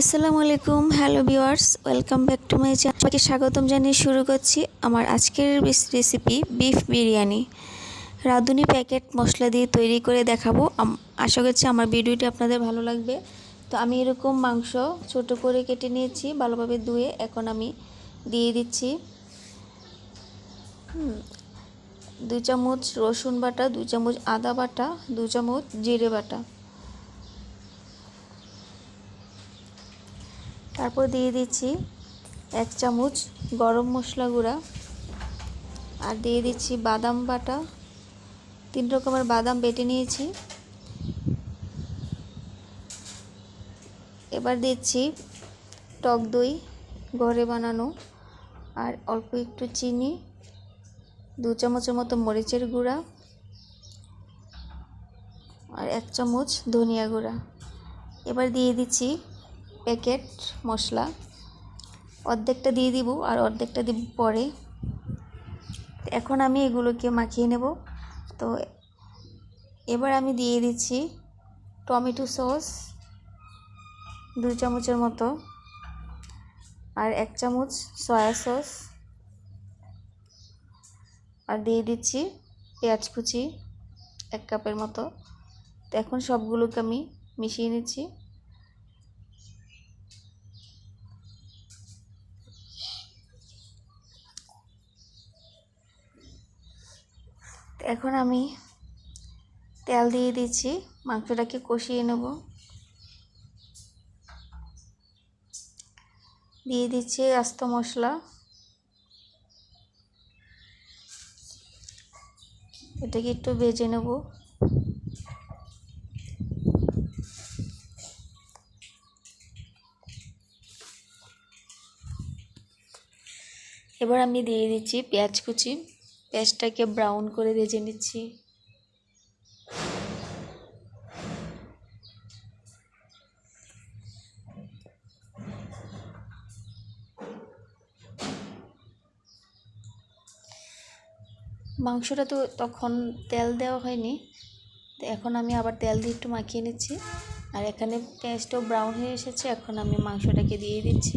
আসসালামু আলাইকুম, hello viewers, welcome back to my channel. সবাইকে স্বাগতম জানিয়ে শুরু করছি আমার আজকের রেসিপি বিফ বিরিয়ানি। রাঁধুনি প্যাকেট মশলা দিয়ে তৈরি করে দেখাবো। আশা করছি আমার ভিডিওটি আপনাদের ভালো লাগবে। তো আমি এরকম মাংস ছোট করে কেটে নিয়েছি, ভালোভাবে ধুয়ে এখন আমি দিয়ে দিচ্ছি। দুই চামচ রসুন বাটা, দুই চামচ আদা বাটা দু চামচ জিরে বাটা। তারপর দিয়ে দিচ্ছি এক চামচ গরম মশলা গুঁড়া। আর দিয়ে দিচ্ছি বাদাম বাটা। তিন রকমের বাদাম বেটে নিয়েছি। এবার দিচ্ছি টক দই ঘরে বানানো। আর অল্প একটু চিনি, দু চামচের মতো মরিচের গুঁড়া। আর এক চামচ ধনিয়া গুঁড়া। এবার দিয়ে দিচ্ছি প্যাকেট মশলা। অর্ধেকটা দিয়ে দিব আর অর্ধেকটা দিব পরে। এখন আমি এগুলোকে মাখিয়ে নেব। তো এবার আমি দিয়ে দিচ্ছি টমেটো সস দুই চামচের মতো আর এক চামচ সয়া সস। আর দিয়ে দিচ্ছি পেঁয়াজ কুচি এক কাপের মতো। তো এখন সবগুলোকে আমি মিশিয়ে নিচ্ছি। এখন আমি তেল দিয়ে দিচ্ছি মাংসটাকে কষিয়ে নেব। দিয়ে দিচ্ছি আস্ত মশলা। এটাকে একটু ভেজে নেব। এবার আমি দিয়ে দিচ্ছি পেঁয়াজ কুচি। পেঁয়াজটাকে ব্রাউন করে ভেজে নিচ্ছি। মাংসটা তো তখন তেল দেওয়া হয়নি। তো এখন আমি আবার তেল দিয়ে একটু মাখিয়ে নিচ্ছি। আর এখানে পেঁয়াজটাও ব্রাউন হয়ে এসেছে, এখন আমি মাংসটাকে দিয়ে দিচ্ছি।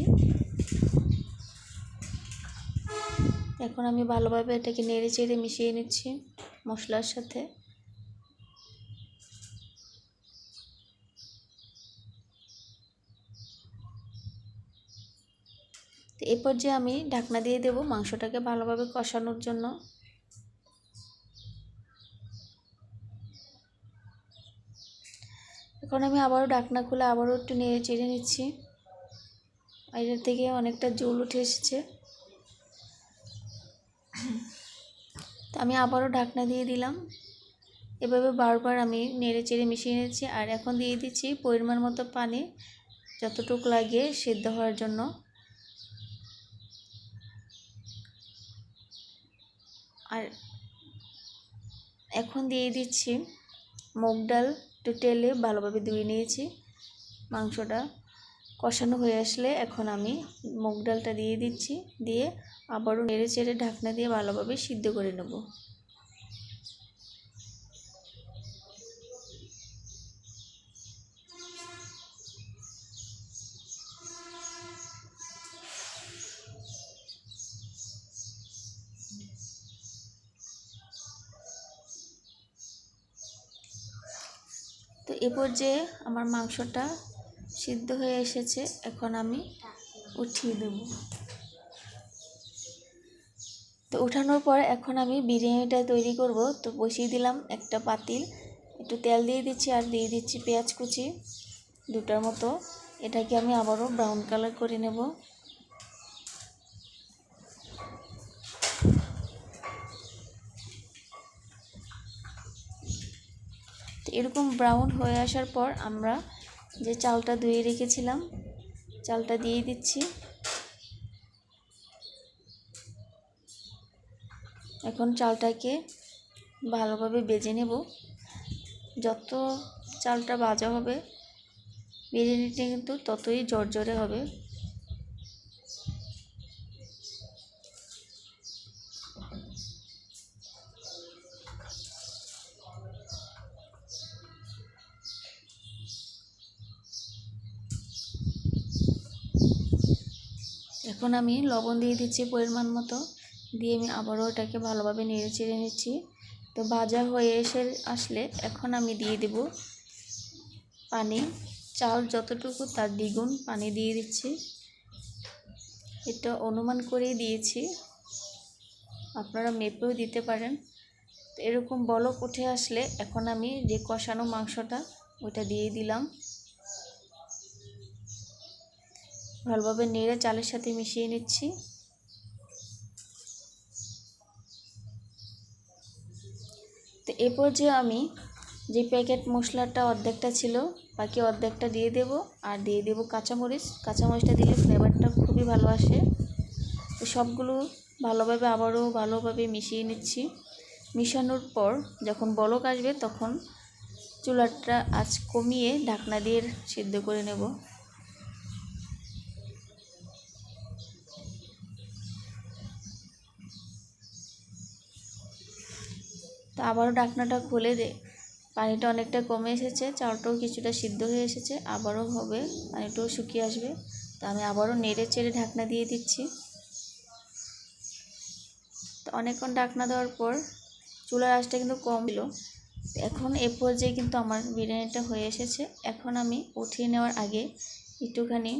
এখন আমি ভালোভাবে এটাকে নেড়ে চেড়ে মিশিয়ে নিচ্ছি মশলার সাথে। তো এই পর্যায়ে আমি ঢাকনা দিয়ে দেব মাংসটাকে ভালোভাবে কষানোর জন্য। এখন আমি আবারও ঢাকনা খুলে আবারও একটু নেড়ে চেড়ে নিচ্ছি। এটার থেকে অনেকটা জল উঠে এসেছে। আমি আবারও ঢাকনা দিয়ে দিলাম। এভাবে বারবার আমি নেড়ে চেড়ে মিশিয়ে নিচ্ছি আর এখন দিয়ে দিচ্ছি পরিমাণ মতো পানি যতটুকু লাগে সেদ্ধ হওয়ার জন্য। আর এখন দিয়ে দিচ্ছি মুগ ডাল। একটু তেলে ভালোভাবে ধুয়ে নিয়েছি মাংসটা। কষানো হয়ে আসলে এখন আমি মুগ ডালটা দিয়ে দিচ্ছি, দিয়ে আবারও নেড়ে চেড়ে ঢাকনা দিয়ে ভালোভাবে সিদ্ধ করে নেব। তো এ পর্যায়ে আমার মাংসটা সিদ্ধ হয়ে এসেছে, এখন আমি উঠিয়ে দেব। তো উঠানোর পর এখন আমি বিরিয়ানিটা তৈরি করব। তো বসিয়ে দিলাম একটা পাতিল, একটু তেল দিয়ে দিচ্ছি আর দিয়ে দিচ্ছি পেঁয়াজ কুচি দুটার মতো। এটাকে আমি আবারও ব্রাউন কালার করে নেব। এরকম ব্রাউন হয়ে আসার পর আমরা যে চালটা ধুয়ে রেখেছিলাম, চালটা দিয়ে দিচ্ছি। এখন চালটাকে ভালোভাবে বেজে নেব। যত চালটা ভাজা হবে বিরিয়ানিটা কিন্তু ততই জর্জরে হবে। এখন আমি লবণ দিয়ে দিচ্ছি পরিমাণ মতো। দিয়ে আমি আবারও এটাকে ভালোভাবে নেড়ে চেড়ে নিচ্ছি। তো ভাজা হয়ে এসে আসলে এখন আমি দিয়ে দেব পানি। চাল যতটুকু তার দ্বিগুণ পানি দিয়ে দিচ্ছি। এটা অনুমান করেই দিয়েছি। আপনারা মেপেও দিতে পারেন। এরকম বলক উঠে আসলে এখন আমি যে কষানো মাংসটা ওইটা দিয়ে দিলাম। ভালোভাবে নেড়ে চালের সাথে মিশিয়ে নিচ্ছি। তো এ পর্যায়ে আমি যে প্যাকেট মশলাটা অর্ধেকটা ছিল, বাকি অর্ধেকটা দিয়ে দেব আর দিয়ে দেব কাঁচামরিচ। কাঁচামরিচটা দিলে ফ্লেভারটা খুবই ভালো আসে। তো সবগুলো ভালোভাবে আবারও ভালোভাবে মিশিয়ে নিচ্ছি। মিশানোর পর যখন বলক আসবে তখন চুলাটা আঁচ কমিয়ে ঢাকনা দিয়ে সিদ্ধ করে নেব। তো আবারও ঢাকনাটা খুলে দে। পানিটা অনেকটা কমে এসেছে চালটাও কিছুটা সিদ্ধ হয়ে এসেছে, আবারও হবে, পানিটাও শুকিয়ে আসবে। তো আমি আবারও নেড়ে চেড়ে ঢাকনা দিয়ে দিচ্ছি। তো অনেকক্ষণ ঢাকনা দেওয়ার পর চুলার আঁচটা কিন্তু কম ছিল। এখন এ পর্যায়ে কিন্তু আমার বিরিয়ানিটা হয়ে এসেছে। এখন আমি উঠিয়ে নেওয়ার আগে একটুখানি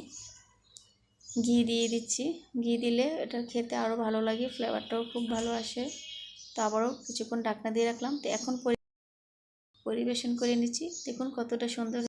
ঘি দিয়ে দিচ্ছি। ঘি দিলে এটা খেতে আরও ভালো লাগে, ফ্লেভারটাও খুব ভালো আসে। তো আবারও কিছুক্ষণ ডাকনা দিয়ে রাখলাম। তো এখন পরিবেশন করে নিচ্ছি। দেখুন কতটা সুন্দর